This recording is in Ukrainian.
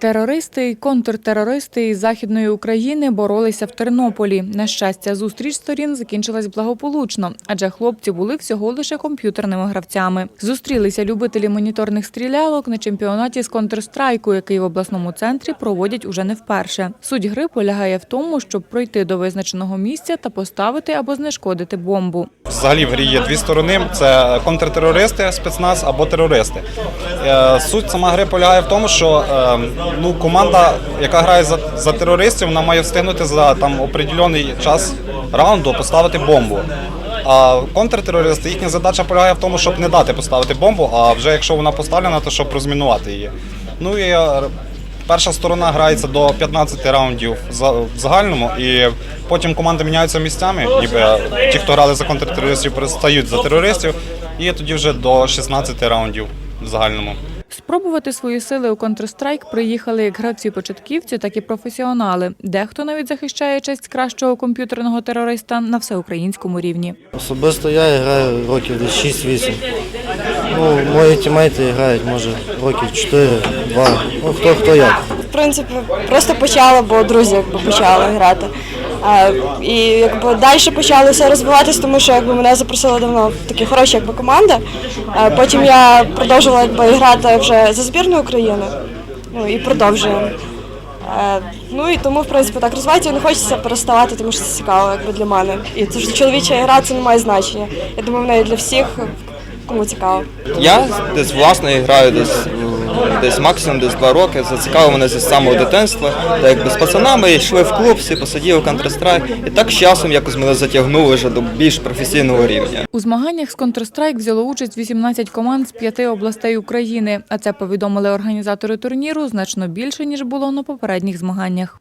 Терористи і контртерористи із західної України боролися в Тернополі. На щастя, зустріч сторін закінчилась благополучно, адже хлопці були всього лише комп'ютерними гравцями. Зустрілися любителі моніторних стрілялок на чемпіонаті з контрстрайку, який в обласному центрі проводять уже не вперше. Суть гри полягає в тому, щоб пройти до визначеного місця та поставити або знешкодити бомбу. Взагалі в грі є дві сторони: це контртерористи, спецназ або терористи. Е, Суть сама гри полягає в тому, що е, ну, команда, яка грає за, за терористів, вона має встигнути за там определений час раунду поставити бомбу. А контртерористи, їхня задача полягає в тому, щоб не дати поставити бомбу, а вже якщо вона поставлена, то щоб розмінувати її. Ну і е, Перша сторона грається до 15 раундів в загальному, і потім команди міняються місцями, ніби ті, хто грали за контртерористів, перестають за терористів, і тоді вже до 16 раундів в загальному. Спробувати свої сили у Counter-Strike приїхали як гравці-початківці, так і професіонали. Дехто навіть захищає честь кращого комп'ютерного терориста на всеукраїнському рівні. Особисто я граю років десь 6-8. Ну, мої тімейти грають, може, років 4, 2. Ну, хто хто як. В принципі, просто почала, бо друзі якби почали грати. І якби далі почали все розвиватись, тому що якби мене запросили давно в такі хороші якби команди. Потім я продовжувала якби грати вже за збірну України. Ну і продовжуємо. Е, Ну і тому, в принципі, так розвивається не хочеться переставати, тому що це цікаво якби для мене. І це ж чоловіча гра це не має значення. Я думаю, в неї для всіх, кому цікаво. Я десь власне граю десь, десь максимум десь два роки. Зацікавив мене з самого дитинства. Та якби з пацанами йшли в клуб, всі посиділи Counter-Strike. І так з часом якось мене затягнули вже до більш професійного рівня. У змаганнях з Counter-Strike взяло участь 18 команд з п'яти областей України. А це повідомили організатори турніру значно більше ніж було на попередніх змаганнях.